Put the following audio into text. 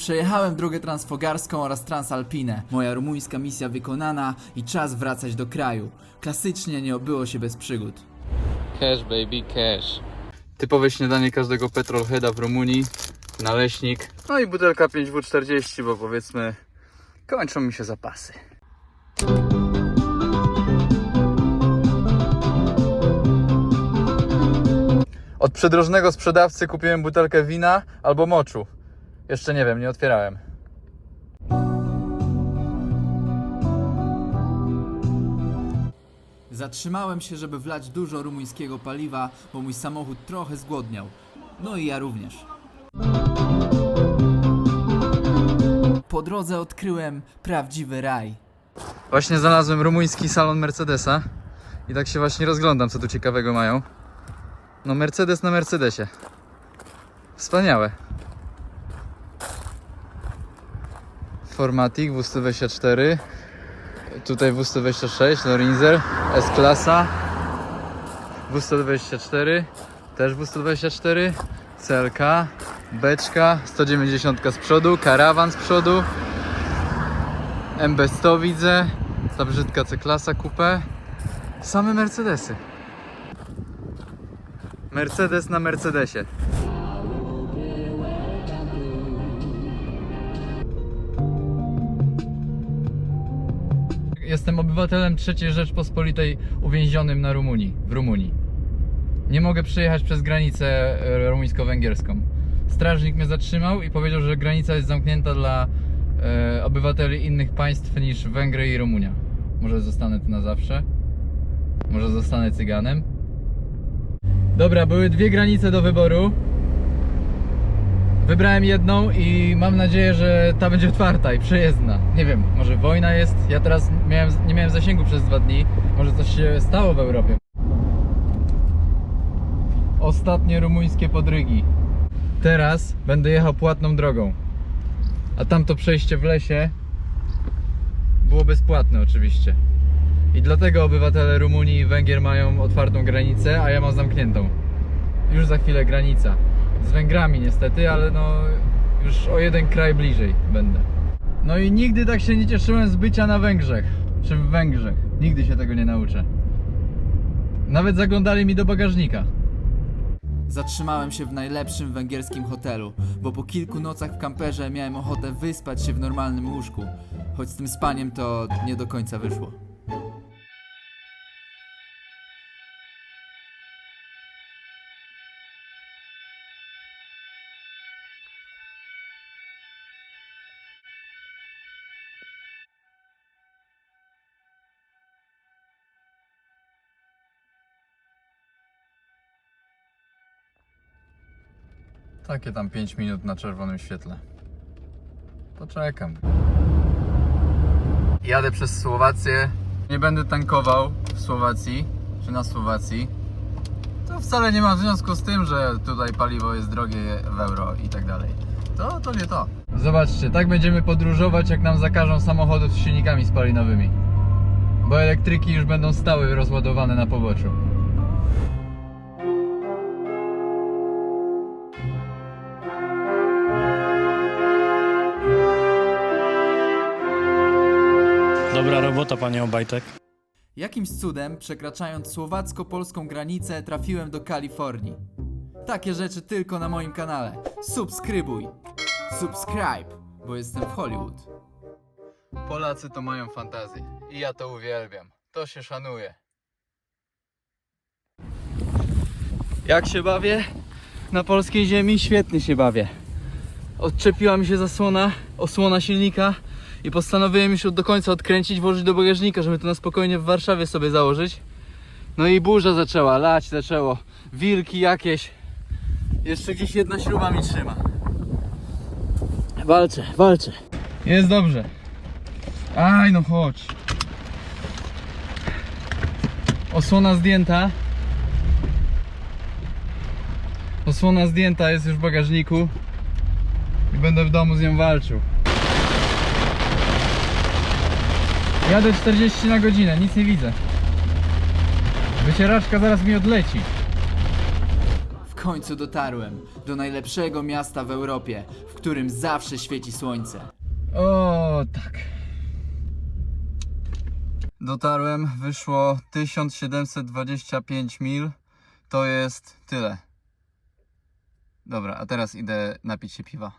Przejechałem drogę transfogarską oraz transalpinę. Moja rumuńska misja wykonana i czas wracać do kraju. Klasycznie nie obyło się bez przygód. Cash baby, cash. Typowe śniadanie każdego petrolheada w Rumunii. Naleśnik. No i butelka 5W40, bo powiedzmy kończą mi się zapasy. Od przydrożnego sprzedawcy kupiłem butelkę wina albo moczu. Jeszcze nie wiem, nie otwierałem. Zatrzymałem się, żeby wlać dużo rumuńskiego paliwa, bo mój samochód trochę zgłodniał. No i ja również. Po drodze odkryłem prawdziwy raj. Właśnie znalazłem rumuński salon Mercedesa i tak się właśnie rozglądam, co tu ciekawego mają. No Mercedes na Mercedesie. Wspaniałe. Formatic W124. Tutaj W126, Lorinzer, S-klasa. W124, też W124, CLK, beczka, 190 z przodu, karawan z przodu. MB100 widzę, ta brzydka C-klasa kupę. Same Mercedesy. Mercedes na Mercedesie. Jestem obywatelem III Rzeczpospolitej uwięzionym na Rumunii, w Rumunii. Nie mogę przejechać przez granicę e, rumuńsko-węgierską. Strażnik mnie zatrzymał i powiedział, że granica jest zamknięta dla e, obywateli innych państw niż Węgry i Rumunia. Może zostanę tu na zawsze? Może zostanę cyganem? Dobra, były dwie granice do wyboru. Wybrałem jedną i mam nadzieję, że ta będzie otwarta i przejezdna. Nie wiem, może wojna jest. Ja teraz miałem, nie miałem zasięgu przez dwa dni. Może coś się stało w Europie. Ostatnie rumuńskie podrygi. Teraz będę jechał płatną drogą. A tamto przejście w lesie było bezpłatne oczywiście. I dlatego obywatele Rumunii i Węgier mają otwartą granicę, a ja mam zamkniętą. Już za chwilę granica. Z Węgrami niestety, ale no już o jeden kraj bliżej będę. No i nigdy tak się nie cieszyłem z bycia na Węgrzech. Czy w Węgrzech. Nigdy się tego nie nauczę. Nawet zaglądali mi do bagażnika. Zatrzymałem się w najlepszym węgierskim hotelu, bo po kilku nocach w kamperze miałem ochotę wyspać się w normalnym łóżku. Choć z tym spaniem to nie do końca wyszło. Takie tam 5 minut na czerwonym świetle. Poczekam. Jadę przez Słowację. Nie będę tankował w Słowacji, czy na Słowacji. To wcale nie ma związku z tym, że tutaj paliwo jest drogie w euro i tak dalej. To, to nie to. Zobaczcie, tak będziemy podróżować, jak nam zakażą samochodów z silnikami spalinowymi. Bo elektryki już będą stały rozładowane na poboczu. Dobra robota, panie Obajtek. Jakimś cudem, przekraczając słowacko-polską granicę, trafiłem do Kalifornii. Takie rzeczy tylko na moim kanale. Subskrybuj! Subscribe, bo jestem w Hollywood. Polacy to mają fantazję i ja to uwielbiam. To się szanuje. Jak się bawię? Na polskiej ziemi świetnie się bawię. Odczepiła mi się zasłona, osłona silnika i postanowiłem już do końca odkręcić, włożyć do bagażnika, żeby to na spokojnie w Warszawie sobie założyć. No i burza zaczęła, lać zaczęło, wilki jakieś. Jeszcze gdzieś jedna śruba mi trzyma. Walczę, walczę. Jest dobrze. Aj, no chodź. Osłona zdjęta. Osłona zdjęta jest już w bagażniku. I będę w domu z nią walczył. Jadę 40 na godzinę, nic nie widzę. Wycieraczka zaraz mi odleci. W końcu dotarłem do najlepszego miasta w Europie, w którym zawsze świeci słońce. O, tak. Dotarłem, wyszło 1725 mil. To jest tyle. Dobra, a teraz idę napić się piwa.